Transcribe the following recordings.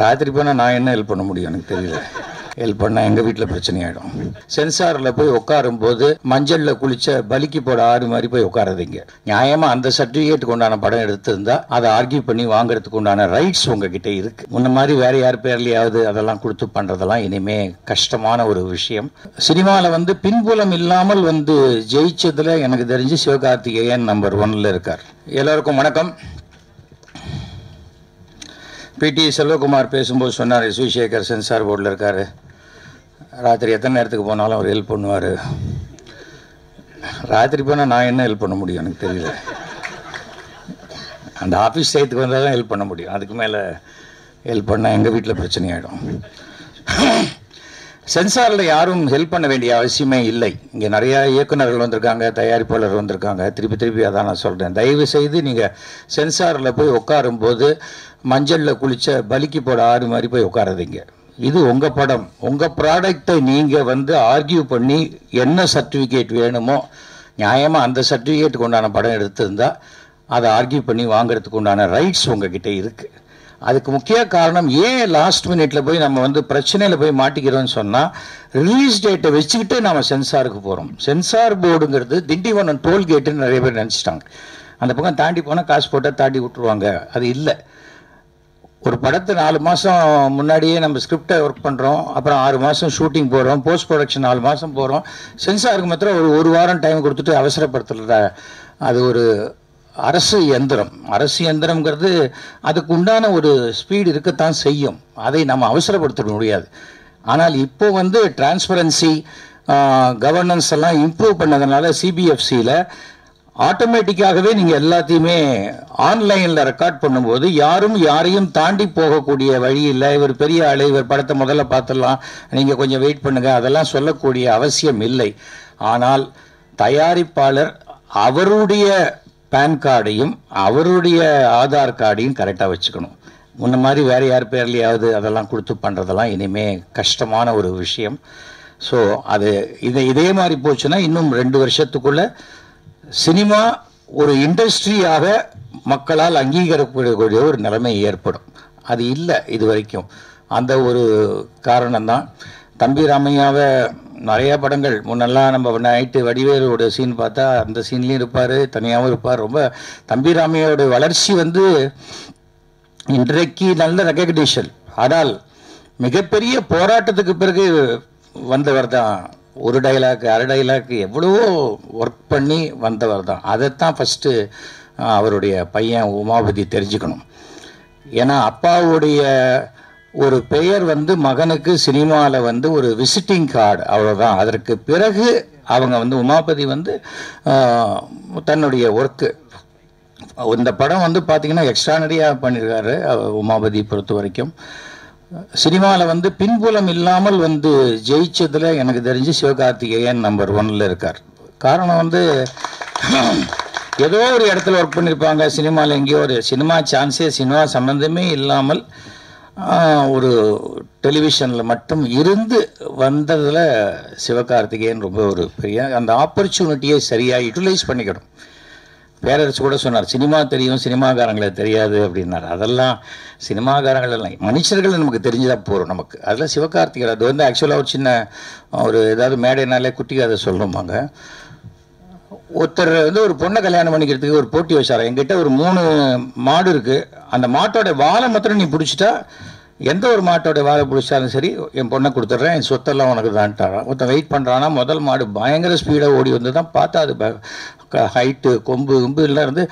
ராத்திரி போனால் நான் என்ன ஹெல்ப் பண்ண முடியும் எனக்கு தெரியல. ஹெல்ப் பண்ணால் எங்கள் வீட்டில் பிரச்சனை ஆகிடும் சென்சாரில் போய் உட்காரும்போது மஞ்சளில் குளிச்ச பலிக்கு போட ஆறு மாதிரி போய் உட்காராதீங்க நியாயமாக அந்த சர்டிஃபிகேட்டுக்கு உண்டான படம் எடுத்திருந்தா அதை ஆர்கியூ பண்ணி வாங்குறதுக்கு உண்டான ரைட்ஸ் உங்ககிட்ட இருக்கு. முன்ன மாதிரி வேற யார் பேர்லையாவது அதெல்லாம் கொடுத்து பண்ணுறதெல்லாம் இனிமே கஷ்டமான ஒரு விஷயம். சினிமாவில் வந்து பின்புலம் இல்லாமல் வந்து ஜெயிச்சதில் எனக்கு தெரிஞ்சு சிவகார்த்திகேயன் நம்பர் ஒன்ல இருக்கார். எல்லோருக்கும் வணக்கம். பிடி செல்வகுமார் பேசும்போது சொன்னார் சுவிசேகர் சென்சார் போர்டில் இருக்கார். ராத்திரி எத்தனை நேரத்துக்கு போனாலும் அவர் ஹெல்ப் பண்ணுவார். ராத்திரி போனால் நான் என்ன ஹெல்ப் பண்ண முடியும் எனக்கு தெரியல. அந்த ஆஃபீஸ் டயத்துக்கு வந்தால் தான் ஹெல்ப் பண்ண முடியும். அதுக்கு மேலே ஹெல்ப் பண்ணால் எங்கள் வீட்டில் பிரச்சனை ஆகிடும் சென்சாரில் யாரும் ஹெல்ப் பண்ண வேண்டிய அவசியமே இல்லை. இங்கே நிறைய இயக்குனர்கள் வந்திருக்காங்க தயாரிப்பாளர் வந்திருக்காங்க. திருப்பி திருப்பி அதான் நான் சொல்கிறேன் தயவு செய்து நீங்கள் சென்சாரில் போய் உட்காரும்போது மஞ்சளில் குளித்த பலிக்கு போட ஆறு மாதிரி போய் உட்காராதீங்க. இது உங்கள் படம். உங்கள் ப்ராடக்டை நீங்கள் வந்து ஆர்கியூ பண்ணி என்ன சர்டிஃபிகேட் வேணுமோ நியாயமாக அந்த சர்டிஃபிகேட்டுக்கு உண்டான படம் எடுத்திருந்தால் அதை ஆர்கியூ பண்ணி வாங்குறதுக்கு உண்டான ரைட்ஸ் உங்ககிட்ட இருக்குது அதுக்கு முக்கிய காரணம் ஏன் லாஸ்ட் மினிட்ல போய் நம்ம வந்து பிரச்சனையில போய் மாட்டிக்கிறோம்னு சொன்னா ரிலீஸ் டேட்டை வச்சுக்கிட்டு நம்ம சென்சாருக்கு போறோம். சென்சார் போர்டுங்கிறது திண்டிவனம் டோல்கேட்டுன்னு நிறைய பேர் நினச்சிட்டாங்க. அந்த பக்கம் தாண்டி போனால் காசு போட்டால் தாண்டி விட்டுருவாங்க. அது இல்லை. ஒரு படத்தை நாலு மாதம் முன்னாடியே நம்ம ஸ்கிரிப்டை ஒர்க் பண்ணுறோம் அப்புறம் ஆறு மாதம் ஷூட்டிங் போகிறோம் போஸ்ட் ப்ரொடக்ஷன் நாலு மாதம் போகிறோம் சென்சாருக்கு மாத்திரம் ஒரு ஒரு வாரம் டைம் கொடுத்துட்டு அவசரப்படுத்துறத அது ஒரு அரசு எந்திரம் அரசு எந்திரம்ங்கிறது அதுக்கு உண்டான ஒரு ஸ்பீடு இருக்கத்தான் செய்யும். அதை நம்ம அவசரப்படுத்த முடியாது. ஆனால் இப்போ வந்து டிரான்ஸ்பரன்சி கவர்னன்ஸ் எல்லாம் இம்ப்ரூவ் பண்ணதுனால சிபிஎஃப்சியில் ஆட்டோமேட்டிக்காகவே நீங்கள் எல்லாத்தையுமே ஆன்லைனில் ரெக்கார்ட் பண்ணும்போது யாரும் யாரையும் தாண்டி போகக்கூடிய வழி இல்லை. இவர் பெரிய ஆள் இவர் படத்தை முதல்ல பார்த்துடலாம். நீங்கள் கொஞ்சம் வெயிட் பண்ணுங்கள் அதெல்லாம் சொல்லக்கூடிய அவசியம் இல்லை. ஆனால் தயாரிப்பாளர் அவருடைய பேன் கார்டையும் அவருடைய ஆதார் கார்டையும் கரெக்டாக வச்சுக்கணும். முன்ன மாதிரி வேறு யார் பேர்லையாவது அதெல்லாம் கொடுத்து பண்ணுறதெல்லாம் இனிமே கஷ்டமான ஒரு விஷயம். ஸோ அது இதை இதே மாதிரி போச்சுன்னா இன்னும் ரெண்டு வருஷத்துக்குள்ள சினிமா ஒரு இண்டஸ்ட்ரியாக மக்களால் அங்கீகரிக்கக்கூடிய ஒரு நிலைமை ஏற்படும். அது இல்லை இது வரைக்கும். அந்த ஒரு காரணம்தான். தம்பி ராமையாவை நிறைய படங்கள். முன்னெல்லாம் நம்ம நைட்டு வடிவேலோட சீன் பார்த்தா அந்த சீன்லேயும் இருப்பார் தனியாகவும் இருப்பார். ரொம்ப தம்பி ராமையோட வளர்ச்சி வந்து இன்றைக்கு நல்ல ரெக்கக்னிஷன் ஆனால் மிகப்பெரிய போராட்டத்துக்கு பிறகு வந்தவர் தான். ஒரு டைலாக் அரை டைலாக் எவ்வளவோ ஒர்க் பண்ணி வந்தவர் தான். அதைத்தான் ஃபஸ்ட்டு அவருடைய பையன் உமாபதி தெரிஞ்சுக்கணும். ஏன்னா அப்பாவுடைய ஒரு பெயர் வந்து மகனுக்கு சினிமாவில் வந்து ஒரு விசிட்டிங் கார்டு அவ்வளோதான் அதற்கு பிறகு அவங்க வந்து உமாபதி வந்து தன்னுடைய ஒர்க்கு இந்த படம் வந்து பார்த்தீங்கன்னா எக்ஸ்ட்ரானரியாக பண்ணியிருக்காரு உமாபதி பொறுத்த வரைக்கும். சினிமாவில் வந்து பின்புலம் இல்லாமல் வந்து ஜெயிச்சதில் எனக்கு தெரிஞ்சு சிவகார்த்திகேயன் நம்பர் ஒன்னில் இருக்கார். காரணம் வந்து ஏதோ ஒரு இடத்துல ஒர்க் பண்ணியிருப்பாங்க சினிமாவில் எங்கேயோ ஒரு சினிமா சான்ஸே சினிமா சம்மந்தமே இல்லாமல் ஒரு டெலிவிஷனில் மட்டும் இருந்து வந்ததில் சிவகார்த்திகேயன் ரொம்ப ஒரு பெரிய அந்த ஆப்பர்ச்சுனிட்டியை சரியாக யூட்டிலைஸ் பண்ணிக்கணும். பேரரசு கூட சொன்னார் சினிமா தெரியும் சினிமாக்காரங்களை தெரியாது அப்படின்னார். அதெல்லாம் சினிமாக்காரங்கள் எல்லாம் மனுஷர்கள் நமக்கு தெரிஞ்சுதான் போகிறோம் நமக்கு. அதில் சிவகார்த்திகேயன் அது வந்து ஆக்சுவலாக ஒரு சின்ன ஒரு ஏதாவது மேடைனாலே குட்டி கதை சொல்லணுமாங்க ஒருத்தர் வந்து ஒரு பொண்ணை கல்யாணம் பண்ணிக்கிறதுக்கு ஒரு போட்டி வச்சார்? என்கிட்ட ஒரு மூணு மாடு இருக்குது அந்த மாட்டோட வாழை மாத்திரம் நீ பிடிச்சிட்டா எந்த ஒரு மாட்டோட வாழை பிடிச்சாலும் சரி என் பொண்ணை கொடுத்துட்றேன் என் சொத்தெல்லாம் உனக்கு தான்ட்டாரான் ஒருத்தன் வெயிட் பண்ணுறான்னா முதல் மாடு பயங்கர ஸ்பீடாக ஓடி வந்து தான் பார்த்தா அது ஹைட்டு கொம்பு கொம்பு எல்லாம் இருந்து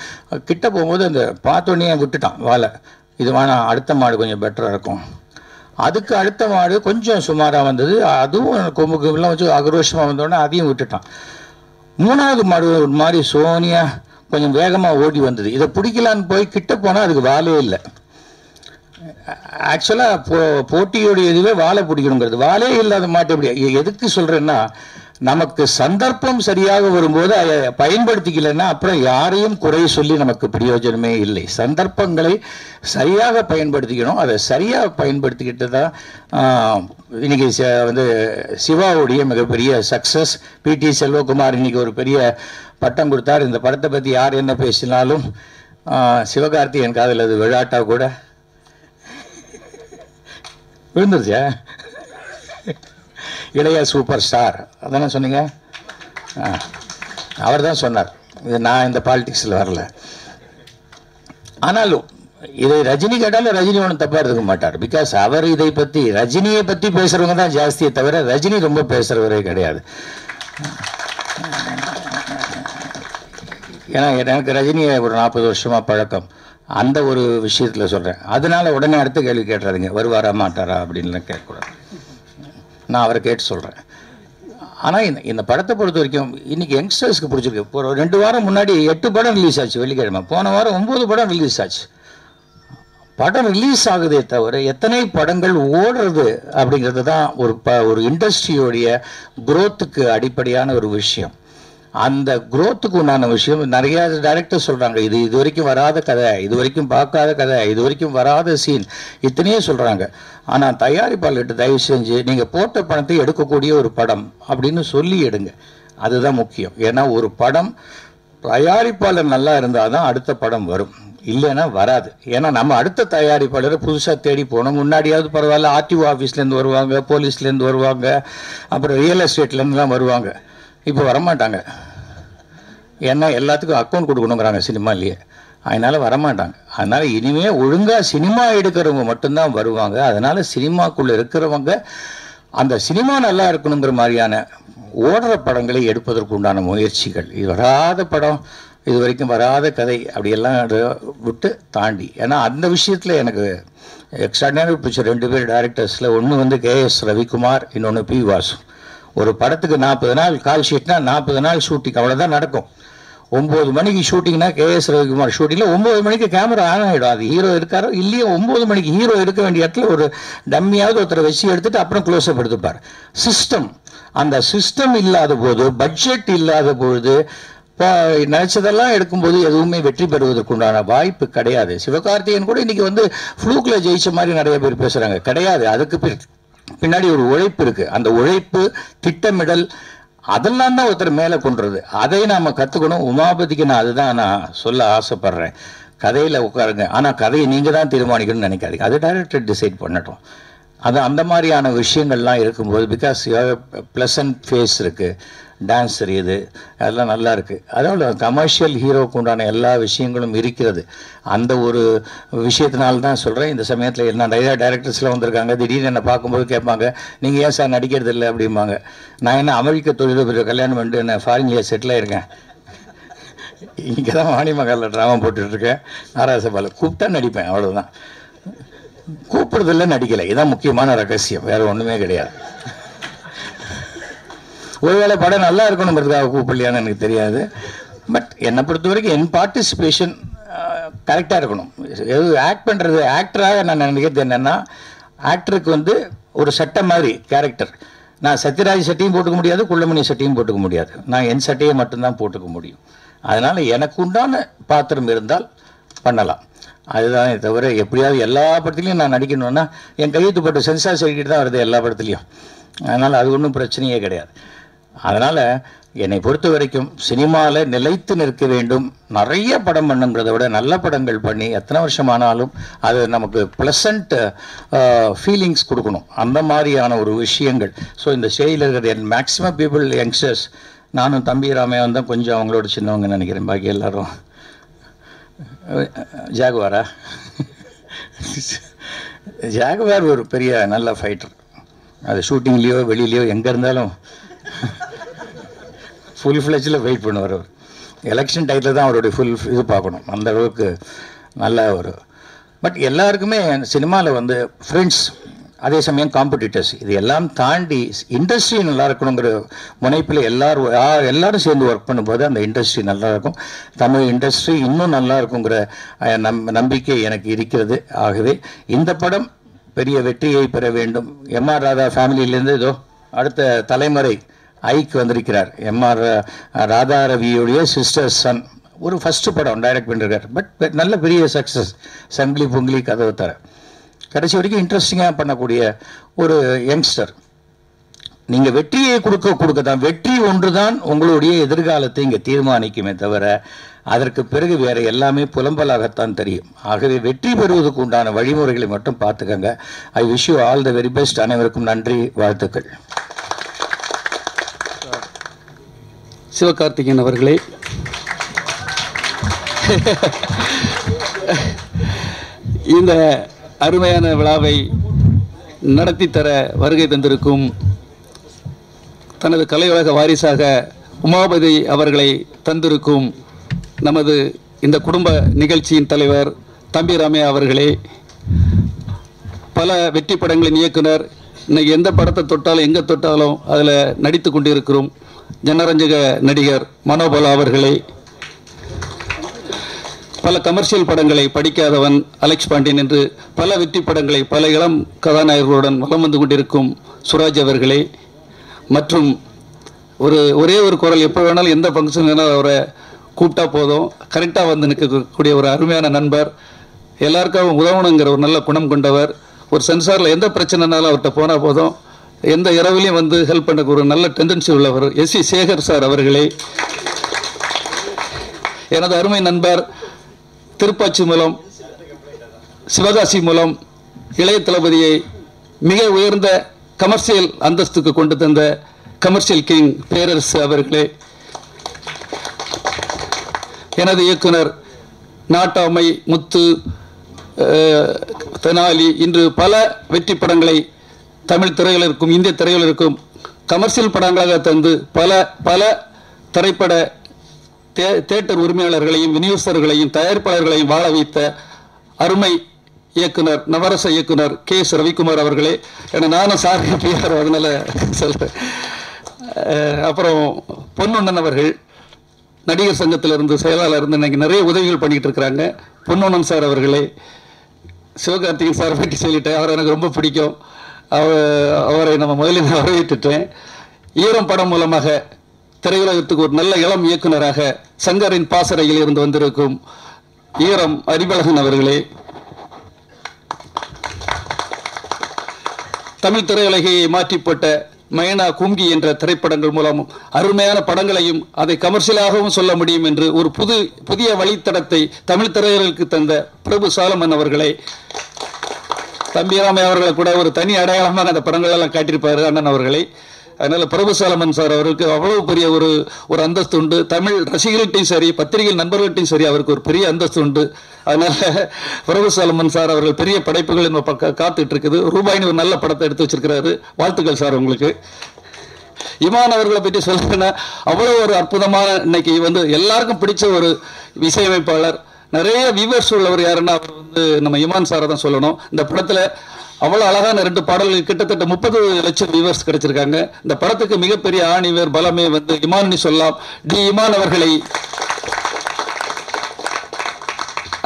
கிட்ட போகும்போது அந்த பார்த்தோன்னே விட்டுட்டான் வாழை. இது வேணாம் அடுத்த மாடு கொஞ்சம் பெட்டராக இருக்கும். அதுக்கு அடுத்த மாடு கொஞ்சம் சுமாராக வந்தது. அதுவும் கொம்பு கொம்புலாம் வச்சு ஆக்ரோஷமாக வந்தோடனே அதையும் விட்டுட்டான். மூணாவது மாடு ஒரு மாதிரி சோனியா கொஞ்சம் வேகமாக ஓடி வந்தது. இதை பிடிக்கலான்னு போய் கிட்ட போனால் அதுக்கு வேலையே இல்லை. ஆக்சுவலாக போ போட்டியோடைய இதுவே வாழை பிடிக்கணுங்கிறது. வாழே இல்லாத மாட்டு எப்படி? எதுக்கு சொல்கிறேன்னா நமக்கு சந்தர்ப்பம் சரியாக வரும்போது அதை பயன்படுத்திக்கலைன்னா அப்புறம் யாரையும் குறை சொல்லி நமக்கு பிரயோஜனமே இல்லை. சந்தர்ப்பங்களை சரியாக பயன்படுத்திக்கணும். அதை சரியாக பயன்படுத்திக்கிட்டு தான் இன்றைக்கி ச- வந்து சிவாவுடைய மிகப்பெரிய சக்ஸஸ் பிடி செல்வகுமார் இன்னைக்கு ஒரு பெரிய பட்டம் கொடுத்தார். இந்த படத்தை பற்றி யார் என்ன பேசினாலும் ஆஹ், சிவகார்த்திகேயன் காதில் அது விழாட்டா கூட விழுந்துருச்சா இளைய சூப்பர் ஸ்டார் அதானே சொன்னீங்க? அவர் தான் சொன்னார். இது நான் இந்த பாலிடிக்ஸில் வரல. ஆனாலும் இதை ரஜினி கேட்டாலும் ரஜினி ஒன்றும் தப்பாக எடுத்துக்க மாட்டார். பிகாஸ் அவர் இதை பற்றி ரஜினியை பற்றி பேசுகிறவங்க தான் ஜாஸ்தியே தவிர ரஜினி ரொம்ப பேசுகிறவரே கிடையாது. ஏன்னா எனக்கு ரஜினியை ஒரு நாற்பது வருஷமாக பழக்கம். அந்த ஒரு விஷயத்தில் சொல்கிறேன் அதனால் உடனே அடுத்த கேள்வி கேட்டுறாதீங்க. வருவாரா மாட்டாரா அப்படின்லாம் கேட்கக்கூடாது. நான் அவரை கேட்டு சொல்கிறேன் ஆனால் இந்த இந்த படத்தை பொறுத்த வரைக்கும் இன்றைக்கி யங்ஸ்டர்ஸ்க்கு பிடிச்சிருக்கு. இப்போ ஒரு ரெண்டு வாரம் முன்னாடி எட்டு படம் ரிலீஸ் ஆச்சு வெள்ளிக்கிழமை. போன வாரம் ஒம்பது படம் ரிலீஸ் ஆச்சு. படம் ரிலீஸ் ஆகுதே தவிர எத்தனை படங்கள் ஓடுறது அப்படிங்கிறது தான் ஒரு ப ஒரு இண்டஸ்ட்ரியோடைய குரோத்துக்கு அடிப்படையான ஒரு விஷயம். அந்த குரோத்துக்கு உண்டான விஷயம் நிறைய டைரக்டர் சொல்கிறாங்க இது இது வரைக்கும் வராத கதை இது வரைக்கும் பார்க்காத கதை இது வரைக்கும் வராத சீன் இத்தனையே சொல்கிறாங்க ஆனால் தயாரிப்பாளர்கிட்ட தயவு செஞ்சு நீங்கள் போட்ட பணத்தை எடுக்கக்கூடிய ஒரு படம் அப்படின்னு சொல்லி எடுங்க. அதுதான் முக்கியம். ஏன்னா ஒரு படம் தயாரிப்பாளர் நல்லா இருந்தால் தான் அடுத்த படம் வரும். இல்லைன்னா வராது. ஏன்னா நம்ம அடுத்த தயாரிப்பாளரை புதுசாக தேடி போனோம் முன்னாடியாவது பரவாயில்ல ஆர்டிஓ ஆஃபீஸ்லேருந்து வருவாங்க போலீஸ்லேருந்து வருவாங்க அப்புறம் ரியல் எஸ்டேட்லேருந்துலாம் வருவாங்க. இப்போ வரமாட்டாங்க. ஏன்னா எல்லாத்துக்கும் அக்கௌண்ட் கொடுக்கணுங்கிறாங்க சினிமாலேயே அதனால் வரமாட்டாங்க. அதனால் இனிமேல் ஒழுங்காக சினிமா எடுக்கிறவங்க மட்டும்தான் வருவாங்க. அதனால் சினிமாக்குள்ளே இருக்கிறவங்க அந்த சினிமா நல்லா இருக்கணுங்கிற மாதிரியான ஓடுற படங்களை எடுப்பதற்கு உண்டான முயற்சிகள். இது வராத படம் இது வரைக்கும் வராத கதை அப்படியெல்லாம் விட்டு தாண்டி. ஏன்னா அந்த விஷயத்தில் எனக்கு எக்ஸ்ட்ராடினரி பிடிச்ச ரெண்டு பேர் டேரக்டர்ஸில் ஒன்று வந்து கேஎஸ் ரவிக்குமார் இன்னொன்று பி வாசு. ஒரு படத்துக்கு நாற்பது நாள் கால் ஷீட்னா நாற்பது நாள் ஷூட்டிங் அவ்வளோதான் நடக்கும். ஒம்பது மணிக்கு ஷூட்டிங்னா கேஎஸ் ரவிக்குமார் ஷூட்டிங்கில் ஒம்பது மணிக்கு கேமரா ஆன் ஆகிடும் அது ஹீரோ இருக்காரோ இல்லையோ ஒம்பது மணிக்கு ஹீரோ இருக்க வேண்டிய இடத்துல ஒரு டம்மியாவது ஒருத்தரை வச்சு எடுத்துட்டு அப்புறம் க்ளோஸ்அப் எடுத்துப்பார் சிஸ்டம் அந்த சிஸ்டம் இல்லாத போது பட்ஜெட் இல்லாத பொழுது இப்போ நினச்சதெல்லாம் எடுக்கும்போது எதுவுமே வெற்றி பெறுவதற்குண்டான வாய்ப்பு கிடையாது. சிவகார்த்திகேயன் கூட இன்றைக்கி வந்து ஃப்ளூக்கில் ஜெயிச்ச மாதிரி நிறைய பேர் பேசுகிறாங்க கிடையாது. அதுக்கு பின்னாடி ஒரு உழைப்பு இருக்குது அந்த உழைப்பு திட்டமிடல் அதெல்லாம் தான் ஒருத்தர் மேலே கொண்டுறது அதை நாம் கற்றுக்கணும் உமாபதிக்கு நான் அதுதான் நான் சொல்ல ஆசைப்பட்றேன். கதையில் உட்காருங்க. ஆனால் கதையை நீங்கள் தான் தீர்மானிக்கணும்னு நினைக்காதீங்க. அது டைரக்டர் டிசைட் பண்ணட்டும். அது அந்த மாதிரியான விஷயங்கள்லாம் இருக்கும்போது பிகாஸ் ப்ளசன்ட் ஃபேஸ் இருக்குது டான்ஸ் தெரியுது. அதெல்லாம் நல்லா இருக்குது அதனால் கமர்ஷியல் ஹீரோக்கு உண்டான எல்லா விஷயங்களும் இருக்கிறது. அந்த ஒரு விஷயத்தினால தான் சொல்கிறேன் இந்த சமயத்தில் என்ன நிறையா டைரக்டர்ஸ்லாம் வந்திருக்காங்க. திடீர்னு என்னை பார்க்கும்போது கேட்பாங்க நீங்கள் ஏன் சார் நடிக்கிறது இல்லை? அப்படிம்பாங்க. நான் என்ன அமெரிக்க தொழிலதிபர் கல்யாணம் பண்ணிட்டு என்ன ஃபாரின்லேயே செட்டில் ஆயிருக்கேன்? இங்கே தான் வாணிமகாலில் ட்ராமா போட்டுட்ருக்கேன் நாராசபாவில் கூப்பிட்டா நடிப்பேன் அவ்வளோதான் கூப்பிடுறதில்ல நடிக்கலை. இதுதான் முக்கியமான ரகசியம். வேறு ஒன்றுமே கிடையாது. ஒருவேளை படம் நல்லா இருக்கணுங்கிறதுக்காக கூப்பிடலையான்னு எனக்கு தெரியாது. பட் என்னை பொறுத்த வரைக்கும் என் பார்ட்டிசிபேஷன் கரெக்டாக இருக்கணும். எது ஆக்ட் பண்ணுறது ஆக்டராக நான் நினைக்கிறது என்னென்னா ஆக்டருக்கு வந்து ஒரு சட்டை மாதிரி கேரக்டர் நான் சத்யராஜ் சட்டையும் போட்டுக்க முடியாது குள்ளமணி சட்டையும் போட்டுக்க முடியாது. நான் என் சட்டையை மட்டும்தான் போட்டுக்க முடியும். அதனால் எனக்கு உண்டான பாத்திரம் இருந்தால் பண்ணலாம். அதுதான் தவிர எப்படியாவது எல்லா படத்துலையும் நான் நடிக்கணும்னா என் கையெழுத்து சென்சார் சர்டிஃபிகேட் தான் வருது எல்லா படத்துலையும். அதனால் அது ஒன்றும் பிரச்சனையே கிடையாது. அதனால் என்னை பொறுத்த வரைக்கும் சினிமாவில் நிலைத்து நிற்க வேண்டும். நிறைய படம் பண்ணுங்கிறத விட நல்ல படங்கள் பண்ணி எத்தனை வருஷம் ஆனாலும் அது நமக்கு ப்ளசண்ட் ஃபீலிங்ஸ் கொடுக்கணும். அந்த மாதிரியான ஒரு விஷயங்கள். ஸோ இந்த ஸ்டேஜில் இருக்கிற என் மேக்ஸிமம் பீப்புள் யங்ஸ்டர்ஸ் நானும் தம்பி ராமையா தான் கொஞ்சம் அவங்களோட சின்னவங்க நினைக்கிறேன். பாக்கி எல்லோரும் ஜாகுவாரா? ஜாகுவார் ஒரு பெரிய நல்ல ஃபைட்டர் அது ஷூட்டிங்லேயோ வெளியிலையோ எங்கே இருந்தாலும் ஃபுல் ஃப்ளெஜில் வெயிட் பண்ணுவார் அவர். எலெக்ஷன் டைத்தில் தான் அவருடைய ஃபுல் இது பார்க்கணும். அந்த அளவுக்கு நல்ல ஒரு பட் எல்லாருக்குமே சினிமாவில் வந்து ஃப்ரெண்ட்ஸ் அதே சமயம் காம்படிட்டர்ஸ் இது எல்லாம் தாண்டி இண்டஸ்ட்ரி நல்லா இருக்கணுங்கிற முனைப்பில் எல்லாரும் எல்லாரும் சேர்ந்து ஒர்க் பண்ணும்போது அந்த இண்டஸ்ட்ரி நல்லா இருக்கும். தமிழ் இண்டஸ்ட்ரி இன்னும் நல்லா இருக்குங்கிற நம் நம்பிக்கை எனக்கு இருக்கிறது. ஆகவே இந்த படம் பெரிய வெற்றியை பெற வேண்டும். எம்ஆர் ராதா ஃபேமிலியிலேருந்து இதோ அடுத்த தலைமுறை ஐக்கு வந்திருக்கிறார். எம்ஆர் ராதா ரவியுடைய சிஸ்டர் சன் ஒரு ஃபஸ்ட்டு படம் டைரக்ட் பண்ணிருக்கார். பட் நல்ல பெரிய சக்ஸஸ் சங்கிலி பொங்கிலி கதவு தர. கடைசி வரைக்கும் இன்ட்ரெஸ்டிங்காக பண்ணக்கூடிய ஒரு யங்ஸ்டர் நீங்கள் வெற்றியை கொடுக்க கொடுக்க தான் வெற்றி ஒன்று தான் உங்களுடைய எதிர்காலத்தை இங்கே தீர்மானிக்குமே தவிர அதற்கு பிறகு வேறு எல்லாமே புலம்பலாகத்தான் தெரியும். ஆகவே வெற்றி பெறுவதற்கு உண்டான வழிமுறைகளை மட்டும் பார்த்துக்கங்க. I wish you all the very best அனைவருக்கும் நன்றி வாழ்த்துக்கள். சிவகார்த்திகேயன் அவர்களே. இந்த அருமையான விழாவை நடத்தி தர வருகை தந்திருக்கும் தனது கலையுலக வாரிசாக உமாபதி அவர்களை தந்திருக்கும் நமது இந்த குடும்ப நிகழ்ச்சியின் தலைவர் தம்பி ராமையா அவர்களே பல வெற்றி படங்களின் இயக்குனர் இன்னைக்கு எந்த படத்தை தொட்டாலும் எங்கே தொட்டாலும் அதில் நடித்து கொண்டிருக்கிறோம். ஜனரஞ்சக நடிகர் மனோபலா அவர்களே பல கமர்ஷியல் படங்களை படிக்காதவன் அலெக்ஸ் பாண்டியன் என்று பல வெற்றி படங்களை பல இளம் கதாநாயகர்களுடன் வலம் வந்து கொண்டிருக்கும் சுராஜ் அவர்களே. மற்றும் ஒரு ஒரே ஒரு குரல் எப்போ வேணாலும் எந்த ஃபங்க்ஷன் வேணாலும் அவரை கூப்பிட்டா போதும். கரெக்டாக வந்து நிற்கக்கூடிய ஒரு அருமையான நண்பர். எல்லாருக்காகவும் உதவணுங்கிற ஒரு நல்ல குணம் கொண்டவர். ஒரு சென்சாரில் எந்த பிரச்சனைனாலும் அவர்கிட்ட போனால் போதும். எந்த இரவுலையும் வந்து ஹெல்ப் பண்ண ஒரு நல்ல டெண்டன்சி உள்ளவர் எஸ் சி சேகர் சார் அவர்களே. எனது அருமை நண்பர் திருப்பாச்சி மூலம் சிவகாசி மூலம் இளைய தளபதியை மிக உயர்ந்த கமர்ஷியல் அந்தஸ்துக்கு கொண்டு தந்த கமர்ஷியல் கிங் பேரரசு அவர்களே. எனது இயக்குனர் நாட்டாமை முத்து தெனாலி இன்று பல வெற்றி படங்களை தமிழ் திரையுலகிற்கும் இந்திய திரையுலகிற்கும் கமர்ஷியல் படங்களாக தந்து பல பல திரைப்பட தே தேட்டர் உரிமையாளர்களையும் விநியோகஸ்தர்களையும் தயாரிப்பாளர்களையும் வாழ வைத்த அருமை இயக்குனர் நவரச இயக்குனர் கே எஸ் ரவிக்குமார் அவர்களே. ஏன்னா நானும் சார் பிஆர் அதனால சொல்கிறேன் அப்புறம் பொன்னுண்ணன் அவர்கள். நடிகர் சங்கத்திலிருந்து செயலாளர் இருந்து இன்னைக்கு நிறைய உதவிகள் பண்ணிகிட்டு இருக்கிறாங்க. பொன்னுண்ணன் சார் அவர்களே. சிவகார்த்திகன் சார் பற்றி சொல்லிட்டேன். அவரை எனக்கு ரொம்ப பிடிக்கும். அவரை நம்ம முதலில் நான் வரவேற்றுட்டேன். ஈரம் படம் மூலமாக திரையுலகத்துக்கு ஒரு நல்ல இளம் இயக்குனராக சங்கரின் பாசறையில் இருந்து வந்திருக்கும் ஈரம் அறிவழகன் அவர்களே. தமிழ் திரையுலகையை மாற்றிப்பட்ட மைனா கும்கி என்ற திரைப்படங்கள் மூலம் அருமையான படங்களையும் அதை கமர்ஷியலாகவும் சொல்ல முடியும் என்று ஒரு புது புதிய வழித்தடத்தை தமிழ் திரையுலகுக்கு தந்த பிரபு சாலமன் அவர்களை. தம்பிராமை அவர்களை கூட ஒரு தனி அடையாளமாக அந்த படங்கள் எல்லாம் காட்டியிருப்பார் அண்ணன் அவர்களை. அதனால பிரபுசாலமன் சார் அவருக்கு அவ்வளவு பெரிய ஒரு ஒரு அந்தஸ்து உண்டு. தமிழ் ரசிகர்கள்ட்டையும் சரி பத்திரிகை நண்பர்கள்ட்டையும் சரி அவருக்கு ஒரு பெரிய அந்தஸ்து உண்டு. அதனால பிரபுசாலமன் சார் அவர்கள் பெரிய படைப்புகள் நம்ம பக்கம் காத்துட்டு இருக்குது ரூபாயின்னு ஒரு நல்ல படத்தை எடுத்து வச்சிருக்கிறாரு. வாழ்த்துக்கள் சார் உங்களுக்கு. இமான் அவர்களை பற்றி சொல்லணும்னா அவ்வளோ ஒரு அற்புதமான இன்னைக்கு வந்து எல்லாருக்கும் பிடிச்ச ஒரு இசையமைப்பாளர் நிறைய வியூவர்ஸ் உள்ளவர் யாருன்னா அவர் வந்து நம்ம இமான் சாரை தான் சொல்லணும். இந்த படத்தில் அவ்வளோ அழகான ரெண்டு பாடல்கள் கிட்டத்தட்ட முப்பது லட்சம் வியூவர்ஸ் கிடைச்சிருக்காங்க. இந்த படத்துக்கு மிகப்பெரிய ஆணிவர் பலமே வந்து இமான்னு சொல்லலாம். டி இமான் அவர்களை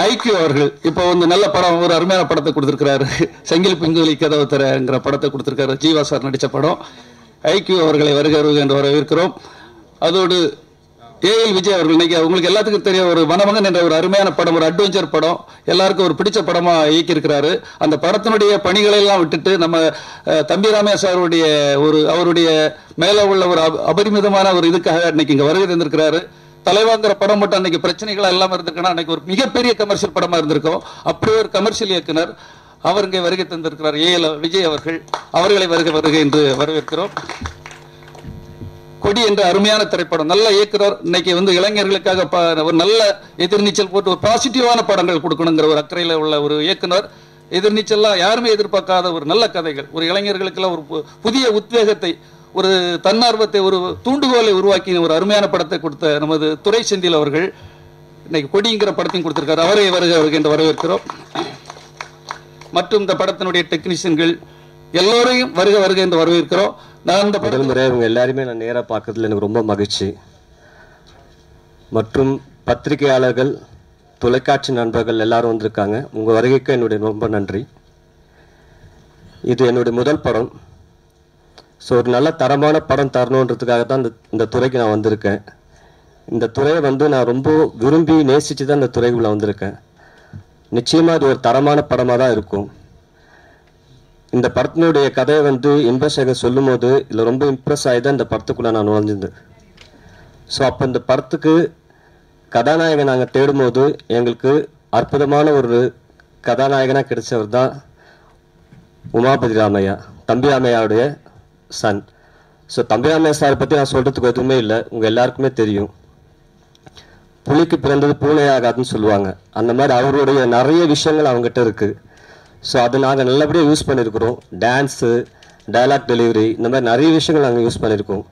ஐக்கியோ அவர்கள் இப்போ வந்து நல்ல படம் ஒரு அருமையான படத்தை கொடுத்துருக்கிறாரு. செங்கில் பிங்குலி கதவு தரங்கிற படத்தை கொடுத்துருக்காரு. ஜீவா சார் நடித்த படம். ஐக்கியோ அவர்களை வருக வருக என்று வரவேற்கிறோம். அதோடு ஏஎல் விஜய் அவர்கள் இன்னைக்கு உங்களுக்கு எல்லாத்துக்கும் தெரியும் ஒரு மனமகன் என்ற ஒரு அருமையான படம் ஒரு அட்வென்ச்சர் படம். எல்லாருக்கும் ஒரு பிடிச்ச படமா இயக்கியிருக்கிறாரு. அந்த படத்தினுடைய பணிகளை எல்லாம் விட்டுட்டு நம்ம தம்பி ராமையா சாருடைய ஒரு அவருடைய மேல உள்ள ஒரு அப- அபரிமிதமான ஒரு இதுக்காக இன்னைக்கு இங்க வருகை தந்திருக்கிறாரு. தலைவாங்கிற படம் மட்டும் அன்னைக்கு பிரச்சனைகள் எல்லாம் இருந்திருக்குன்னா அன்னைக்கு ஒரு மிகப்பெரிய கமர்ஷியல் படமா இருந்திருக்கும். அப்படியே ஒரு கமர்ஷியல் இயக்குனர் அவர் இங்கே வருகை தந்திருக்கிறார். ஏஎல் விஜய் அவர்கள் அவர்களை வருகை வருகை என்று வரவேற்கிறோம். கொடி என்ற அருமையான திரைப்படம். நல்ல இயக்குனர் இன்னைக்கு வந்து இளைஞர்களுக்காக ப- ஒரு நல்ல எதிர்நீச்சல் போட்டு ஒரு பாசிட்டிவான படங்கள் கொடுக்கணுங்கிற ஒரு அக்கறையில் உள்ள ஒரு இயக்குனர். எதிர்நீச்சல்லாம் யாருமே எதிர்பார்க்காத ஒரு நல்ல கதைகள். ஒரு இளைஞர்களுக்கெல்லாம் ஒரு பு- புதிய உத்வேகத்தை ஒரு தன்னார்வத்தை ஒரு தூண்டுகோலை உருவாக்கின ஒரு அருமையான படத்தை கொடுத்த நமது துறை செந்தில் அவர்கள் இன்னைக்கு கொடிங்கிற படத்தையும் கொடுத்திருக்காரு. அவரை வருக வருக என்று வரவேற்கிறோம். மற்றும் இந்த படத்தினுடைய டெக்னீஷியன்கள் எல்லோரையும் வருக வருக என்று வரவேற்கிறோம். நான் இந்த படம் முதல் முறை இவங்க எல்லாருமே நான் நேராக பார்க்கறதுல எனக்கு ரொம்ப மகிழ்ச்சி. மற்றும் பத்திரிகையாளர்கள் தொலைக்காட்சி நண்பர்கள் எல்லாரும் வந்திருக்காங்க. உங்கள் வருகைக்கு என்னுடைய ரொம்ப நன்றி. இது என்னுடைய முதல் படம். ஸோ ஒரு நல்ல தரமான படம் தரணுன்றதுக்காக தான் இந்த இந்த துறைக்கு நான் வந்திருக்கேன். இந்த துறையை வந்து நான் ரொம்ப விரும்பி நேசித்து தான் இந்த துறைக்குள்ளே வந்திருக்கேன். நிச்சயமாக இது ஒரு தரமான படமாக தான் இருக்கும். இந்த படத்தினுடைய கதையை வந்து இன்பசேகர் சொல்லும் போது இதில் ரொம்ப இம்ப்ரெஸ் ஆகி தான் இந்த படத்துக்குள்ளே நான் நுழைஞ்சிருந்தேன் ஸோ அப்போ இந்த படத்துக்கு கதாநாயகன் நாங்கள் தேடும்போது எங்களுக்கு அற்புதமான ஒரு கதாநாயகனாக கிடைச்சவர் தான் உமாபதி ராமையா தம்பி ராமையாவுடைய சன் ஸோ தம்பி ராமையா சார் பற்றி நான் சொல்கிறதுக்கு எதுவுமே இல்லை. உங்கள் எல்லாருக்குமே தெரியும். புலிக்கு பிறந்தது பூனை ஆகாதுன்னு சொல்லுவாங்க. அந்த மாதிரி அவருடைய நிறைய விஷயங்கள் அவங்ககிட்ட இருக்குது ஸோ அதை நாங்கள் நல்லபடியாக யூஸ் பண்ணியிருக்கிறோம் டான்ஸு டயலாக் டெலிவரி இந்த மாதிரி நிறைய விஷயங்கள் நாங்கள் யூஸ் பண்ணியிருக்கோம்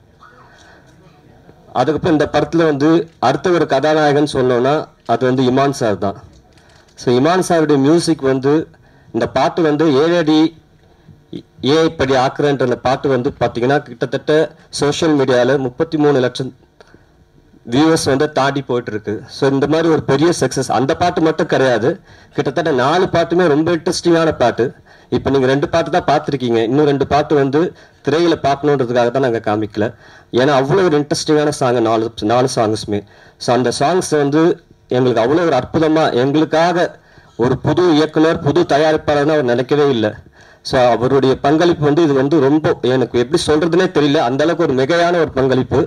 அதுக்கப்புறம் இந்த படத்தில் வந்து அடுத்த ஒரு கதாநாயகன் சொன்னோன்னா அது வந்து இமான் சார் தான். ஸோ இமான் சாருடைய மியூசிக் வந்து இந்த பாட்டு வந்து ஏழடி ஏ இப்படி ஆக்குறன்ற அந்த பாட்டு வந்து பார்த்தீங்கன்னா கிட்டத்தட்ட சோஷியல் மீடியாவில் முப்பத்தி மூணு லட்சம் வியூவர்ஸ் வந்து தாண்டி போயிட்டு இருக்கு ஸோ இந்த மாதிரி ஒரு பெரிய சக்ஸஸ் அந்த பாட்டு மட்டும் கிடையாது. கிட்டத்தட்ட நாலு பாட்டுமே ரொம்ப இன்ட்ரெஸ்டிங்கான பாட்டு. இப்போ நீங்கள் ரெண்டு பாட்டு தான் பார்த்துருக்கீங்க. இன்னும் ரெண்டு பாட்டு வந்து திரையில பார்க்கணுன்றதுக்காக தான் நாங்கள் காமிக்கல. ஏன்னா அவ்வளோ ஒரு இன்ட்ரெஸ்டிங்கான சாங் நாலு நாலு சாங்ஸுமே ஸோ அந்த சாங்ஸ் வந்து எங்களுக்கு அவ்வளோ ஒரு அற்புதமாக எங்களுக்காக ஒரு புது இயக்குனர் புது தயாரிப்பாளர்னு அவர் நினைக்கவே இல்லை. ஸோ அவருடைய பங்களிப்பு வந்து இது வந்து ரொம்ப எனக்கு எப்படி சொல்கிறதுனே தெரியல. அந்த அளவுக்கு ஒரு மிகையான ஒரு பங்களிப்பு.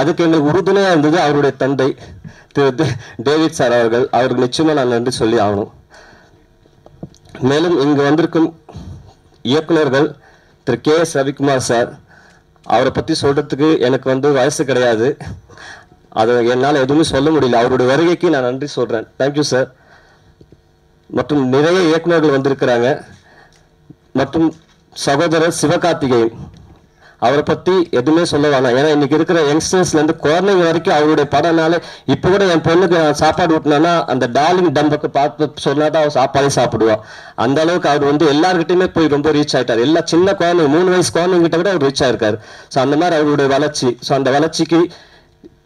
அதுக்கு எங்களுக்கு உறுதுணையாக இருந்தது அவருடைய தந்தை திரு டேவிட் சார் அவர்கள். அவருக்கு நிச்சயமாக நான் நன்றி சொல்லி ஆகணும். மேலும் இங்கு வந்திருக்கும் இயக்குனர்கள் Thiru K S Ravikumar sir அவரை பற்றி சொல்கிறதுக்கு எனக்கு வந்து வயசு கிடையாது. அது என்னால் எதுவுமே சொல்ல முடியல. அவருடைய வருகைக்கு நான் நன்றி சொல்கிறேன் தேங்க்யூ சார் மற்றும் நிறைய இயக்குநர்கள் வந்திருக்கிறாங்க. மற்றும் சகோதரர் சிவகார்த்திகேயன். அவரை பத்தி எதுவுமே சொல்ல வேணாம். ஏன்னா இன்னைக்கு இருக்கிற யங்ஸ்டர்ஸ்ல இருந்து குழந்தைங்க வரைக்கும் அவருடைய படம்னால இப்ப கூட என் பொண்ணுக்கு நான் சாப்பாடு ஊட்டினேன்னா அந்த டார்லிங் டம்புக்கு பார்த்து சொன்னாதான் அவர் சாப்பாடே சாப்பிடுவான் அந்த அளவுக்கு அவர் வந்து எல்லாருக்கிட்டையுமே போய் ரொம்ப ரீச் ஆயிட்டார். எல்லா சின்ன குழந்தைங்க மூணு வயசு குழந்தைங்கிட்ட கூட அவர் ரீச் ஆயிருக்காரு. ஸோ அந்த மாதிரி அவருடைய வளர்ச்சி. ஸோ அந்த வளர்ச்சிக்கு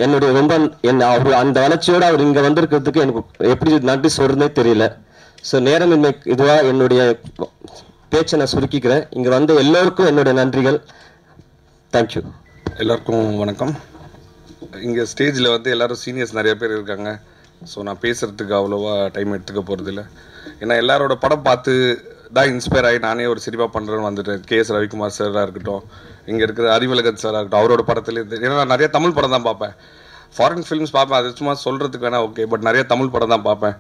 என்னுடைய ரொம்ப என் அவர் அந்த வளர்ச்சியோட அவர் இங்க வந்திருக்கிறதுக்கு எனக்கு எப்படி நன்றி சொல்றதுனே தெரியல. ஸோ நேரமின்மை இதுவா என்னுடைய பேச்சை நான் சுருக்கிக்கிறேன். இங்கே வந்த எல்லோருக்கும் என்னுடைய நன்றிகள். தேங்க்யூ எல்லாருக்கும் வணக்கம். இங்கே ஸ்டேஜில் வந்து எல்லோரும் சீனியர்ஸ் நிறைய பேர் இருக்காங்க. ஸோ நான் பேசுகிறதுக்கு அவ்வளோவா டைம் எடுத்துக்க போகிறதில்ல ஏன்னா எல்லாரோட படம் பார்த்து தான் இன்ஸ்பயர் ஆகி நானே ஒரு சினிமா பண்ணுறேன்னு வந்துட்டேன். கே எஸ் ரவிக்குமார் சாராக இருக்கட்டும் இங்கே இருக்கிற அறிவழகன் சாராக இருக்கட்டும் அவரோட படத்துலேருந்து ஏன்னா நான் நிறைய தமிழ் படம் தான் பார்ப்பேன். ஃபாரின் ஃபிலிம்ஸ் பார்ப்பேன். அது சும்மா சொல்கிறதுக்கு வேணா ஓகே பட் நிறைய தமிழ் படம் தான் பார்ப்பேன்.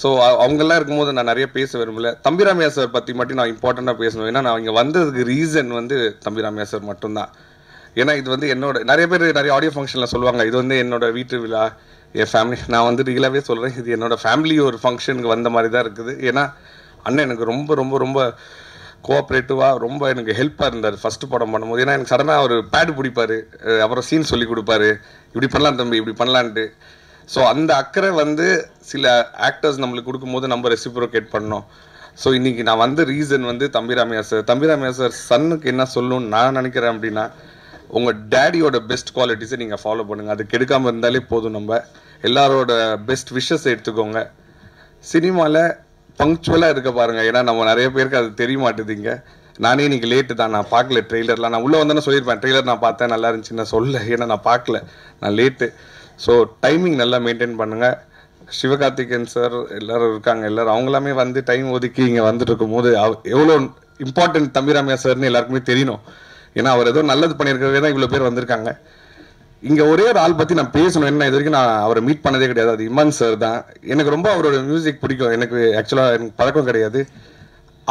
ஸோ அவங்கெல்லாம் இருக்கும்போது நான் நிறைய பேச விரும்பல. தம்பிராமையா சார் பற்றி மட்டும் நான் இம்பார்ட்டண்ட்டாக பேசணும். ஏன்னா நான் இங்கே வந்ததுக்கு ரீசன் வந்து தம்பிராமையா சார் மட்டும்தான். ஏன்னா இது வந்து என்னோட நிறைய பேர் நிறைய ஆடியோ ஃபங்க்ஷனில் சொல்லுவாங்க இது வந்து என்னோட வீட்டு விழா என் ஃபேமிலி நான் வந்து ரியலாகவே சொல்கிறேன் இது என்னோட ஃபேமிலி ஒரு ஃபங்க்ஷனுக்கு வந்த மாதிரி தான் இருக்குது. ஏன்னா அண்ணன் எனக்கு ரொம்ப ரொம்ப ரொம்ப கோஆப்ரேட்டிவாக ரொம்ப எனக்கு ஹெல்ப்பாக இருந்தார் ஃபஸ்ட்டு படம் பண்ணும்போது. ஏன்னா எனக்கு சடனாக அவர் பேடு பிடிப்பாரு அப்புறம் சீன் சொல்லி கொடுப்பாரு. இப்படி பண்ணலாம் தம்பி இப்படி பண்ணலான்ட்டு. ஸோ அந்த அக்கறை வந்து சில ஆக்டர்ஸ் நம்மளுக்கு கொடுக்கும்போது நம்ம ரெசிப்ரோகேட் பண்ணோம். ஸோ இன்றைக்கி நான் வந்த ரீசன் வந்து தம்பிராமையா சார் தம்பிராமையா சார் சன்னுக்கு என்ன சொல்லணும்னு நான் நினைக்கிறேன் அப்படின்னா உங்கள் டேடியோட பெஸ்ட் குவாலிட்டிஸை நீங்கள் ஃபாலோ பண்ணுங்கள் அது கெடுக்காமல் இருந்தாலே போதும் நம்ம. எல்லாரோட பெஸ்ட் விஷஸ் எடுத்துக்கோங்க. சினிமாவில் பங்க்சுவலாக இருக்க பாருங்கள் ஏன்னா நம்ம நிறைய பேருக்கு அது தெரிய மாட்டேதுங்க. நானே இன்னைக்கு லேட்டு தான். நான் பார்க்கல ட்ரெய்லர்லாம் நான் உள்ளே வந்தேன்னு சொல்லியிருப்பேன். ட்ரெய்லர் நான் பார்த்தேன். நல்லா இருந்துச்சுன்னு சொல்லலை. சொல்ல ஏன்னா நான் பார்க்கல. நான் லேட்டு ஸோ டைமிங் நல்லா மெயின்டைன் பண்ணுங்கள் சிவகார்த்திகேயன் சார் எல்லாரும் இருக்காங்க எல்லாரும் அவங்களாமே வந்து டைம் ஒதுக்கி இங்கே வந்துட்டு இருக்கும்போது எவ்வளோ இம்பார்ட்டன்ட் தம்பிராமையா சார்னு எல்லாருக்குமே தெரியணும். ஏன்னா அவர் ஏதோ நல்லது பண்ணியிருக்கவே தான் இவ்வளோ பேர் வந்திருக்காங்க. இங்கே ஒரே ஒரு ஆள் பற்றி நான் பேசணும். என்ன இது வரைக்கும் நான் அவரை மீட் பண்ணதே கிடையாது. அது இமான் சார் தான். எனக்கு ரொம்ப அவரோட மியூசிக் பிடிக்கும். எனக்கு ஆக்சுவலாக எனக்கு பழக்கம் கிடையாது.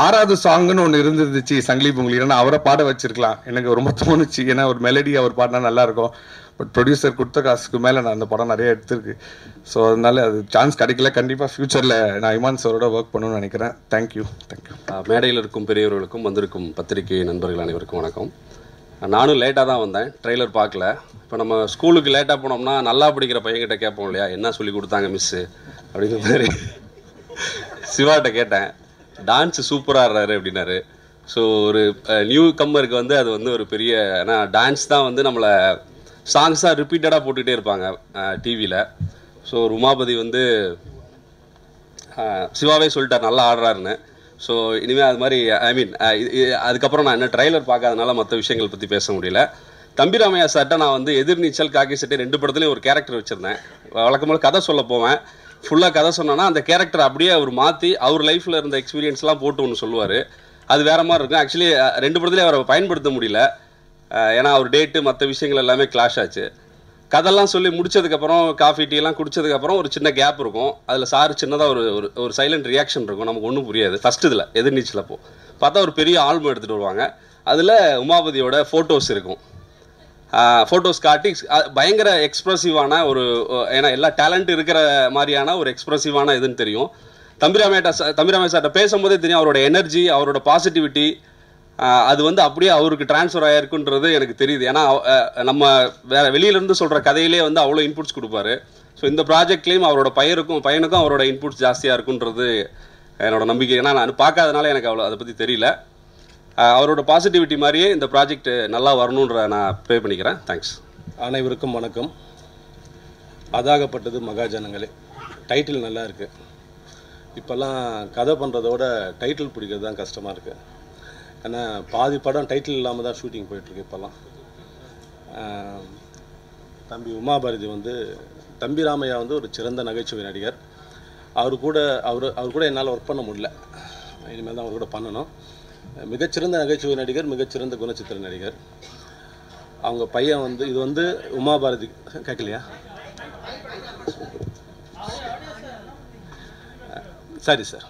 ஆறாவது சாங்னு ஒன்று இருந்துருந்துச்சு சங்கிலி பொங்கலி. ஏன்னா அவரை பாட வச்சிருக்கலாம். எனக்கு ரொம்ப தோணுச்சு. ஏன்னா ஒரு மெலடி அவர் பாடினா நல்லாயிருக்கும் பட் ப்ரொடியூசர் கொடுத்த காசுக்கு மேலே நான் அந்த படம் நிறைய எடுத்திருக்கு. ஸோ அதனால அது சான்ஸ் கிடைக்கல. கண்டிப்பாக ஃப்யூச்சரில் நான் இமான் சாரோட ஒர்க் பண்ணணும்னு நினைக்கிறேன். தேங்க்யூ தேங்க்யூ மேடையில் இருக்கும் பெரியவர்களுக்கும் வந்திருக்கும் பத்திரிகை நண்பர்கள் அனைவருக்கும் வணக்கம். நானும் லேட்டாக தான் வந்தேன். ட்ரெய்லர் பார்க்கல. இப்போ நம்ம ஸ்கூலுக்கு லேட்டாக போனோம்னா நல்லா படிக்கிற பையன்கிட்ட கேட்போம் இல்லையா? என்ன சொல்லி கொடுத்தாங்க மிஸ்ஸு அப்படிங்கிற மாதிரி சிவாட்ட கேட்டேன். டான்ஸ் சூப்பராக ஆடுறாரு அப்படின்னாரு. ஸோ ஒரு நியூ கம்மருக்கு வந்து அது வந்து ஒரு பெரிய ஏன்னா டான்ஸ் தான் வந்து நம்மளை சாங்ஸாக ரிப்பீட்டடாக போட்டுக்கிட்டே இருப்பாங்க டிவியில் ஸோ உமாபதி வந்து சிவாவே சொல்லிட்டார் நல்லா ஆடுறாருன்னு. ஸோ இனிமேல் அது மாதிரி ஐ மீன் அதுக்கப்புறம் நான் என்ன ட்ரைலர் பார்க்காதனால மற்ற விஷயங்கள் பற்றி பேச முடியல. தம்பிராமையா சார்ட்ட நான் வந்து எதிர்நீச்சல் காக்கி சட்டை ரெண்டு படத்துலையும் ஒரு கேரக்டர் வச்சுருந்தேன். வழக்கமாக கதை சொல்ல போவேன். ஃபுல்லாக கதை சொன்னேன்னா அந்த கேரக்டர் அப்படியே அவர் மாற்றி அவர் லைஃப்பில் இருந்த எக்ஸ்பீரியன்ஸ்லாம் போட்டு ஒன்று சொல்லுவார். அது வேற மாதிரி இருக்கும். ஆக்சுவலி ரெண்டு படத்துலேயும் அவரை பயன்படுத்த முடியல. ஏன்னா அவர் டேட்டு மற்ற விஷயங்கள் எல்லாமே கிளாஷ் ஆச்சு. கதெல்லாம் சொல்லி முடிச்சதுக்கப்புறம் காஃபி டீலாம் குடித்ததுக்கப்புறம் குடிச்சதுக்கப்புறம் ஒரு சின்ன கேப் இருக்கும். அதில் சார் சின்னதாக ஒரு ஒரு ஒரு சைலண்ட் ரியாக்ஷன் இருக்கும். நமக்கு ஒன்றும் புரியாது. ஃபர்ஸ்ட் இதில் எதிர்நீச்சல் அப்போ பார்த்தா ஒரு பெரிய ஆல்பம் எடுத்துகிட்டு வருவாங்க. அதில் உமாபதியோட ஃபோட்டோஸ் இருக்கும். ஃபோட்டோஸ் காட்டி பயங்கர எக்ஸ்ப்ரெசிவான ஒரு ஏன்னா எல்லா டேலண்ட் இருக்கிற மாதிரியான ஒரு எக்ஸ்ப்ரெசிவான இதுன்னு தெரியும். தம்பிராமையாட்ட தம்பிராமே சார்கிட்ட பேசும்போதே தெரியும். அவரோட எனர்ஜி அவரோட பாசிட்டிவிட்டி அது வந்து அப்படியே அவருக்கு ட்ரான்ஸ்ஃபர் ஆகிருக்குன்றது எனக்கு தெரியுது. ஏன்னா நம்ம வேற வெளியிலேருந்து சொல்கிற கதையிலே வந்து அவ்வளோ இன்புட்ஸ் கொடுப்பாரு. ஸோ இந்த ப்ராஜெக்ட்லேயும் அவரோட பையனுக்கும் பையனுக்கும் அவரோட இன்புட்ஸ் ஜாஸ்தியாக இருக்குன்றது என்னோட நம்பிக்கை. ஏன்னா நான் பார்க்காதனால எனக்கு அவ்வளோ அதை பற்றி தெரியல. அவரோட பாசிட்டிவிட்டி மாதிரியே இந்த ப்ராஜெக்ட் நல்லா வரணுன்ற நான் ப்ரே பண்ணிக்கிறேன். தேங்க்ஸ் அனைவருக்கும் வணக்கம். அதாகப்பட்டது மகாஜனங்களே டைட்டில் நல்லா இருக்குது இப்போல்லாம் கதை பண்ணுறதோட டைட்டில் பிடிக்கிறது தான் கஷ்டமாக இருக்குது ஆனால் பாதி படம் டைட்டில் இல்லாமல் தான் ஷூட்டிங் போயிட்டுருக்கு இப்போல்லாம். தம்பி உமாபாரதி வந்து தம்பி ராமையா வந்து ஒரு சிறந்த நகைச்சுவை நடிகர். அவர் கூட அவர் அவர் கூட என்னால் ஒர்க் பண்ண முடியல. இனிமேல் தான் அவர் கூட பண்ணணும். மிகச்சிறந்த நகைச்சுவை நடிகர் மிகச்சிறந்த குணச்சித்திர நடிகர். அவங்க பையன் வந்து இது வந்து உமாபாரதி. கேட்கலையா சரி சார்.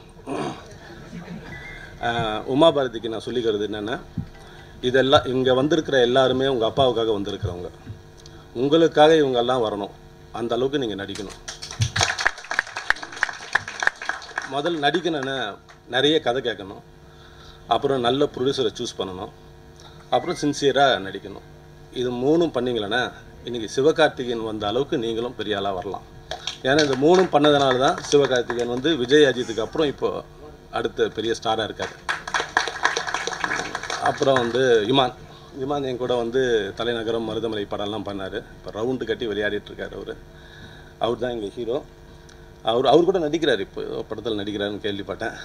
உமாபாரதிக்கு நான் சொல்லிக்கிறது என்னென்னா இதெல்லாம் இங்கே வந்திருக்கிற எல்லாருமே உங்கள் அப்பாவுக்காக வந்திருக்கிறவங்க. உங்களுக்காக இவங்கெல்லாம் வரணும். அந்த அளவுக்கு நீங்கள் நடிக்கணும். முதல் நடிக்கணும்னா நிறைய கதை கேட்கணும். அப்புறம் நல்ல ப்ரொடியூசரை சூஸ் பண்ணணும். அப்புறம் சின்சியராக நடிக்கணும். இது மூணும் பண்ணிங்களேன்னா இன்றைக்கி சிவகார்த்திகேயன் வந்த அளவுக்கு நீங்களும் பெரிய ஆளாக வரலாம். ஏன்னா இந்த மூணும் பண்ணதுனால தான் சிவகார்த்திகேயன் வந்து விஜய் அஜித்துக்கு அப்புறம் இப்போது அடுத்த பெரிய ஸ்டாராக இருக்கார். அப்புறம் வந்து இமான். இமான் என் கூட வந்து தலைநகரம் மருதமலை படம்லாம் பண்ணார். இப்போ ரவுண்டு கட்டி விளையாடிட்டுருக்கார் அவர். அவர் தான் எங்கள் ஹீரோ அவர் அவர் கூட நடிக்கிறார் இப்போ. படத்தில் நடிக்கிறாருன்னு கேள்விப்பட்டேன்.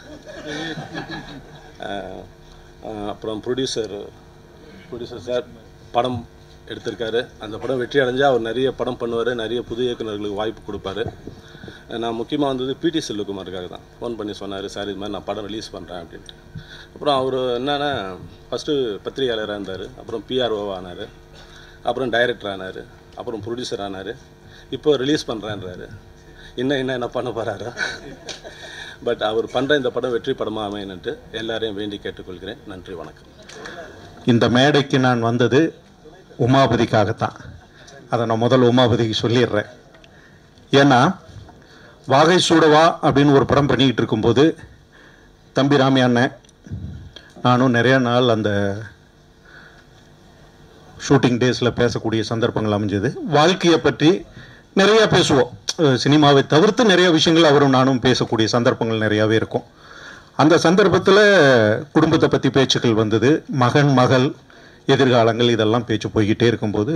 அப்புறம் ப்ரொடியூசர் ப்ரொடியூசர் சார் படம் எடுத்திருக்காரு. அந்த படம் வெற்றி அடைஞ்சால் அவர் நிறைய படம் பண்ணுவார். நிறைய புது இயக்குநர்களுக்கு வாய்ப்பு கொடுப்பாரு. நான் முக்கியமாக வந்தது பிடி செல்லுக்குமாருக்காக தான். ஃபோன் பண்ணி சொன்னார் சார் இது மாதிரி நான் படம் ரிலீஸ் பண்ணுறேன் அப்படின்ட்டு. அப்புறம் அவர் என்னென்னா ஃபஸ்ட்டு பத்திரிகையாளராக இருந்தார் அப்புறம் பிஆர்ஓ ஆனார் அப்புறம் டைரக்டர் ஆனார் அப்புறம் ப்ரொடியூசர் ஆனார் இப்போ ரிலீஸ் பண்ணுறேன்றாரு இன்னும் என்ன என்ன பண்ண போகிறாரோ பட் அவர் பண்ணுற இந்த படம் வெற்றி படமாக அமையன்ட்டு எல்லாரையும் வேண்டி கேட்டுக்கொள்கிறேன். நன்றி வணக்கம். இந்த மேடைக்கு நான் வந்தது உமாபதிக்காகத்தான். அதை நான் முதல் உமாபதிக்கு சொல்லிடுறேன். ஏன்னா வாகை சூடவா அப்படின்னு ஒரு படம் பண்ணிக்கிட்டு இருக்கும்போது தம்பி ராமி அண்ணன் நானும் நிறைய நாள் அந்த ஷூட்டிங் டேஸில் பேசக்கூடிய சந்தர்ப்பங்கள் அமைஞ்சது. வாழ்க்கையை பற்றி நிறையா பேசுவோம். சினிமாவை தவிர்த்து நிறைய விஷயங்கள் அவரும் நானும் பேசக்கூடிய சந்தர்ப்பங்கள் நிறையாவே இருக்கும். அந்த சந்தர்ப்பத்தில் குடும்பத்தை பற்றி பேச்சுக்கள் வந்தது. மகன் மகள் எதிர்காலங்கள் இதெல்லாம் பேச்சு போய்கிட்டே இருக்கும்போது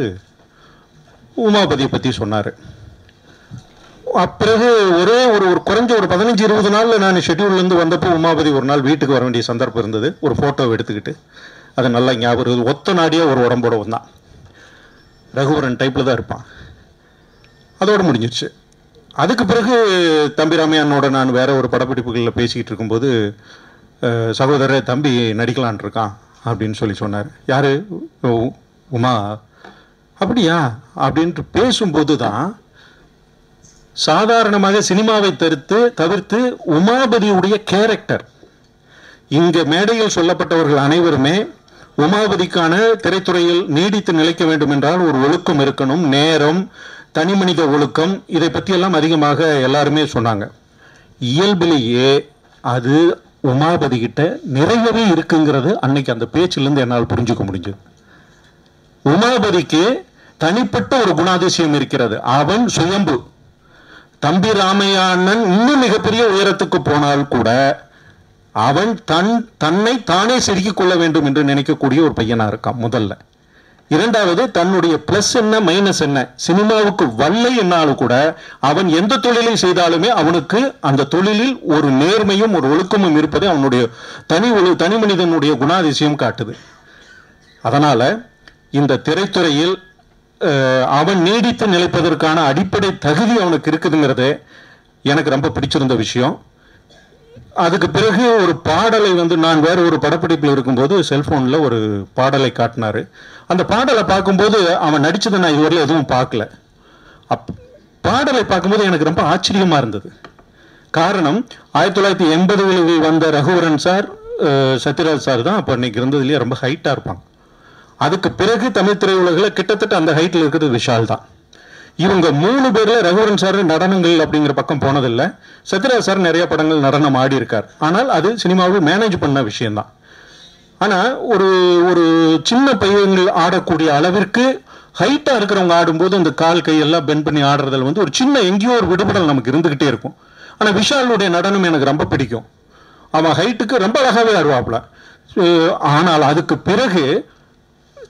உமாபதியை பற்றி சொன்னார். பிறகு ஒரே ஒரு ஒரு குறைஞ்ச ஒரு பதினஞ்சு இருபது நாளில் நான் ஷெட்யூல்லேருந்து வந்தப்போ உமாபதி ஒரு நாள் வீட்டுக்கு வர வேண்டிய சந்தர்ப்பம் இருந்தது. ஒரு ஃபோட்டோ எடுத்துக்கிட்டு அது நல்லா ஞாபகம் இருக்குது. ஒத்த நாடியாக ஒரு உடம்போட வந்தான் ரகுவரன் டைப்பில் தான் இருப்பான். அதோடு முடிஞ்சிருச்சு. அதுக்கு பிறகு தம்பி ராமையானோட நான் வேற ஒரு படப்பிடிப்புகளில் பேசிக்கிட்டு இருக்கும்போது சகோதரர் தம்பி நடிக்கலான் இருக்கான் அப்படின்னு சொல்லி சொன்னார். யார்? உ- உமா. அப்படியா? அப்படின்ட்டு பேசும்போது தான் சாதாரணமாக சினிமாவை தவிர்த்து தவிர்த்து உமாபதியுடைய கேரக்டர் இங்க மேடையில் சொல்லப்பட்டவர்கள் அனைவருமே உமாபதிக்கான திரைத்துறையில் நீடித்து நிலைக்க வேண்டும் என்றால் ஒரு ஒழுக்கம் இருக்கணும் நேரம் தனிமனித ஒழுக்கம் இதை பற்றியெல்லாம் அதிகமாக எல்லாருமே சொன்னாங்க. இயல்பிலேயே அது உமாபதி கிட்ட நிறையவே இருக்குங்கிறது அன்னைக்கு அந்த பேச்சிலிருந்து என்னால் புரிஞ்சுக்க முடிஞ்சது. உமாபதிக்கு தனிப்பட்ட ஒரு குணாதிசயம் இருக்கிறது. அவன் சுயம்பு. தம்பி ராமையா அண்ணன் இன்னும் மிகப்பெரிய உயரத்துக்கு போனால் கூட அவன் தன் தன்னை தானே செருக்கிக் கொள்ள வேண்டும் என்று நினைக்கக்கூடிய ஒரு பையனா இருக்கான் முதல்ல. இரண்டாவது தன்னுடைய பிளஸ் என்ன மைனஸ் என்ன? சினிமாவுக்கு வல்லை என்னாலும் கூட அவன் எந்த தொழிலை செய்தாலுமே அவனுக்கு அந்த தொழிலில் ஒரு நேர்மையும் ஒரு ஒழுக்கமும் இருப்பது அவனுடைய தனி ஒழு தனி மனிதனுடைய குணாதிசயம் காட்டுது. அதனால இந்த திரைத்துறையில் அவன் நீடித்து நிலைப்பதற்கான அடிப்படை தகுதி அவனுக்கு இருக்குதுங்கிறது எனக்கு ரொம்ப பிடிச்சிருந்த விஷயம். அதுக்கு பிறகு ஒரு பாடலை வந்து நான் வேற ஒரு படப்பிடிப்பில் இருக்கும்போது செல்ஃபோனில் ஒரு பாடலை காட்டினாரு. அந்த பாடலை பார்க்கும்போது அவன் நடித்ததை நான் இதுவரையில் எதுவும் பார்க்கல. அப் பாடலை பார்க்கும்போது எனக்கு ரொம்ப ஆச்சரியமாக இருந்தது. காரணம் ஆயிரத்தி தொள்ளாயிரத்தி எண்பதுகளில் வந்த ரகுவரன் சார் சத்யராஜ் சார் தான் அப்போ இன்னைக்கு இருந்ததுலேயே ரொம்ப ஹைட்டாக இருப்பாங்க. அதுக்கு பிறகு தமிழ் திரையுலகில் கிட்டத்தட்ட அந்த ஹைட்டில் இருக்கிறது விஷால் தான். இவங்க மூணு பேரில் ரகுவரன் சார் நடனங்கள் அப்படிங்கிற பக்கம் போனதில்லை. சத்யராஜ் சார் நிறைய படங்கள் நடனம் ஆடி இருக்கார். ஆனால் அது சினிமாவில் மேனேஜ் பண்ண விஷயம்தான் ஆனால் ஒரு ஒரு சின்ன பையன்கள் ஆடக்கூடிய அளவிற்கு ஹைட்டாக இருக்கிறவங்க ஆடும்போது அந்த கால் கையெல்லாம் பெண்ட் பண்ணி ஆடுறதுல வந்து ஒரு சின்ன எங்கேயோ ஒரு விடுபடல் நமக்கு இருந்துக்கிட்டே இருக்கும். ஆனால் விஷாலுடைய நடனம் எனக்கு ரொம்ப பிடிக்கும். அவன் ஹைட்டுக்கு ரொம்ப அழகாகவே ஆடுவாப்புல. ஆனால் அதுக்கு பிறகு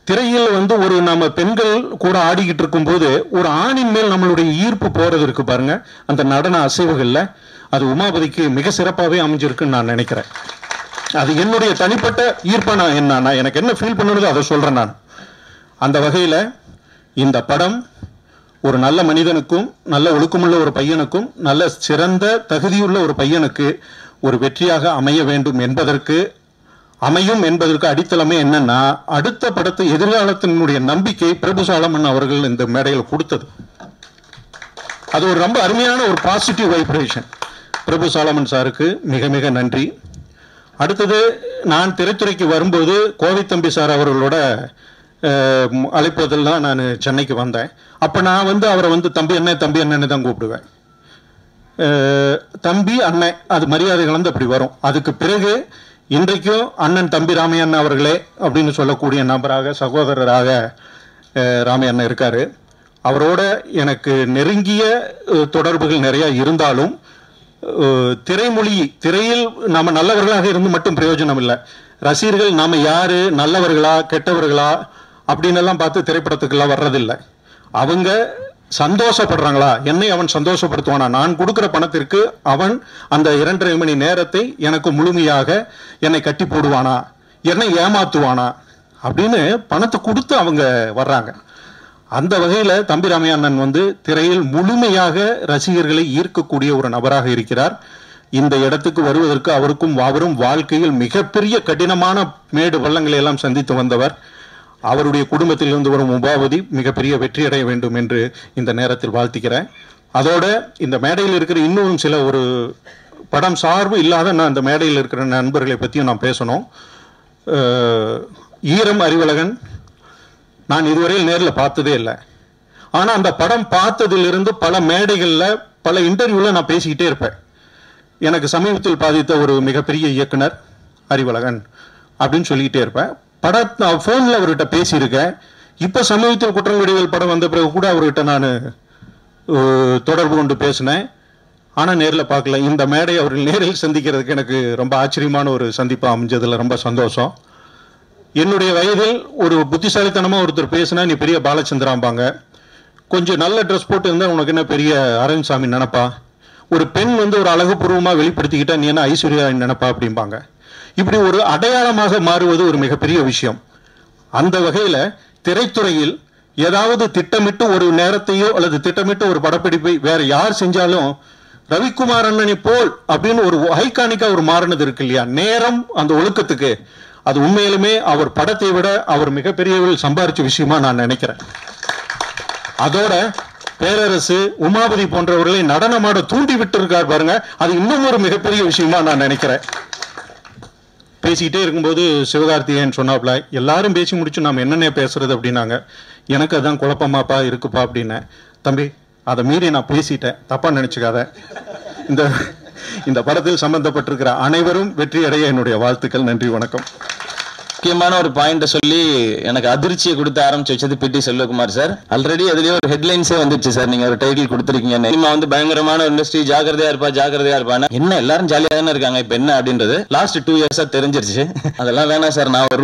திரையில் வந்து ஒரு நம்ம பெண்கள் கூட ஆடிக்கிட்டு இருக்கும்போது ஒரு ஆணின் மேல் நம்மளுடைய ஈர்ப்பு போறது இருக்கு பாருங்க. அந்த நடன அசைவுகள்ல அது உமாபதிக்கு மிக சிறப்பாகவே அமைஞ்சிருக்குன்னு நான் நினைக்கிறேன். அது என்னுடைய தனிப்பட்ட ஈர்ப்பை நான் என்ன நான் எனக்கு என்ன ஃபீல் பண்ணுறது அதை சொல்கிறேன் நான். அந்த வகையில் இந்த படம் ஒரு நல்ல மனிதனுக்கும் நல்ல ஒழுக்கமுள்ள ஒரு பையனுக்கும் நல்ல சிறந்த தகுதியுள்ள ஒரு பையனுக்கு ஒரு வெற்றியாக அமைய வேண்டும் என்பதற்கு அமையும் என்பதற்கு அடித்தளமே என்னன்னா அடுத்த படத்து எதிர்காலத்தினுடைய நம்பிக்கை பிரபு சாலமன் அவர்கள் இந்த மேடையில் கொடுத்தது. அது ஒரு ரொம்ப அருமையான ஒரு பாசிட்டிவ் வைப்ரேஷன் பிரபு சாலமன் சாருக்கு மிக மிக நன்றி. அடுத்தது நான் திரைத்துறைக்கு வரும்போது கோவை தம்பி சார் அவர்களோட அழைப்பதில் தான் நான் சென்னைக்கு வந்தேன். அப்போ நான் வந்து அவரை வந்து தம்பி அண்ணன் தம்பி அண்ணன்னு தான் கூப்பிடுவேன். தம்பி அண்ணன் அது மரியாதை கலந்து அப்படி வரும். அதுக்கு பிறகு இன்றைக்கும் அண்ணன் தம்பி ராமையண்ணன் அவர்களே அப்படின்னு சொல்லக்கூடிய நபராக சகோதரராக ராமையண்ணன் இருக்கார். அவரோட எனக்கு நெருங்கிய தொடர்புகள் நிறையா இருந்தாலும் திரைமொழி திரையில் நாம் நல்லவர்களாக இருந்து மட்டும் பிரயோஜனம் இல்லை. ரசிகர்கள் நாம் யார் நல்லவர்களா கெட்டவர்களா அப்படின்னு எல்லாம் பார்த்து திரைப்படத்துக்கெல்லாம் வர்றதில்லை. அவங்க சந்தோஷப்படுறாங்களா? என்னை அவன் சந்தோஷப்படுத்துவானா? நான் கொடுக்குற பணத்திற்கு அவன் அந்த இரண்டரை மணி நேரத்தை எனக்கு முழுமையாக என்னை கட்டி போடுவானா? என்னை ஏமாத்துவானா? அப்படின்னு பணத்தை கொடுத்து அவங்க வர்றாங்க. அந்த வகையில தம்பி ராமையண்ணன் வந்து திரையில் முழுமையாக ரசிகர்களை ஈர்க்கக்கூடிய ஒரு நபராக இருக்கிறார். இந்த இடத்துக்கு வருவதற்கு அவருக்கும் அவரும் வாழ்க்கையில் மிகப்பெரிய கடினமான மேடு பள்ளங்களை எல்லாம் சந்தித்து வந்தவர். அவருடைய குடும்பத்திலிருந்து வரும் உபாவதி மிகப்பெரிய வெற்றி அடைய வேண்டும் என்று இந்த நேரத்தில் வாழ்த்துக்கிறேன் அதோட இந்த மேடையில் இருக்கிற இன்னும் சில ஒரு படம் சார்பு இல்லாத நான் இந்த மேடையில் இருக்கிற நண்பர்களை பற்றியும் நான் பேசணும். ஈரம் அறிவழகன் நான் இதுவரையில் நேரில் பார்த்ததே இல்லை. ஆனால் அந்த படம் பார்த்ததிலிருந்து பல மேடைகளில் பல இன்டர்வியூவில் நான் பேசிக்கிட்டே இருப்பேன். எனக்கு சமீபத்தில் பாதித்த ஒரு மிகப்பெரிய இயக்குனர் அறிவழகன் அப்படின்னு சொல்லிக்கிட்டே இருப்பேன். பட நான் ஃபோனில் அவர்கிட்ட பேசியிருக்கேன். இப்போ சமீபத்தில் குற்றங்குடிகள் படம் வந்த பிறகு கூட அவர்கிட்ட நான் தொடர்பு கொண்டு பேசினேன். ஆனால் நேரில் பார்க்கல. இந்த மேடை அவர் நேரில் சந்திக்கிறதுக்கு எனக்கு ரொம்ப ஆச்சரியமான ஒரு சந்திப்பாக அமைஞ்சதில் ரொம்ப சந்தோஷம். என்னுடைய வயதில் ஒரு புத்திசாலித்தனமாக ஒருத்தர் பேசினா நீ பெரிய பாலச்சந்திராம்பாங்க. கொஞ்சம் நல்ல ட்ரெஸ் போட்டு இருந்தால் உனக்கு என்ன பெரிய அரவிந்த்சாமி நினப்பா? ஒரு பெண் வந்து ஒரு அழகுபூர்வமாக வெளிப்படுத்திக்கிட்டா நீ என்ன ஐஸ்வர்யா நினைப்பா? அப்படிம்பாங்க. இப்படி ஒரு அடையாளமாக மாறுவது ஒரு மிகப்பெரிய விஷயம். அந்த வகையில் திரைத்துறையில் ஏதாவது திட்டமிட்டு ஒரு நேரத்தையோ அல்லது திட்டமிட்டு ஒரு படப்பிடிப்பை வேற யார் செஞ்சாலும் ரவிக்குமார் அண்ணனை போல் அப்படின்னு ஒரு ஹைகானிக்கா ஒரு மாறினது இருக்கு இல்லையா? நேரம் அந்த ஒழுக்கத்துக்கு. அது உண்மையிலுமே அவர் படத்தை விட அவர் மிகப்பெரியவர்கள் சம்பாரிச்ச விஷயமா நான் நினைக்கிறேன். அதோட பேரரசு உமாபதி போன்றவர்களை நடனமாட தூண்டி விட்டு இருக்கார் பாருங்க. அது இன்னும் ஒரு மிகப்பெரிய விஷயமா நான் நினைக்கிறேன். பேசிக்கிட்டே இருக்கும்போது சிவகார்த்திகேயன் சொன்னாப்ல எல்லாரும் பேசி முடிச்சு நாம் என்னென்ன பேசுறது? அப்படின்னாங்க. எனக்கு அதான் குழப்பமாப்பா இருக்குப்பா அப்படின்னேன் தம்பி அதை மீறி நான் பேசிட்டேன். தப்பா நினைச்சுக்காத. இந்த இந்த படத்தில் சம்பந்தப்பட்டிருக்கிற அனைவரும் வெற்றி அடைய என்னுடைய வாழ்த்துக்கள். நன்றி வணக்கம். முக்கியமான ஒரு பாயிண்ட சொல்லி எனக்கு அதிர்ச்சியை கொடுத்து ஆரம்பிச்சு வச்சது பிடி செல்வகுமார் சார் ஆல்ரெடி அதுலயே ஒரு ஹெட்லைன்ஸே வந்துச்சு சார் நீங்க ஒரு டைட்டில் கொடுத்துருக்கீங்க. சினிமா வந்து பயங்கரமான இண்டஸ்ட்ரி ஜாக்கிரதையா இருப்பா ஜாக்கிரதையா இருப்பான்னு. என்ன எல்லாரும் ஜாலியா தானே இருக்காங்க. இப்ப என்ன அப்படின்றது லாஸ்ட் டூ இயர்ஸா தெரிஞ்சிருச்சு. அதெல்லாம் வேணாம் சார் நான் ஒரு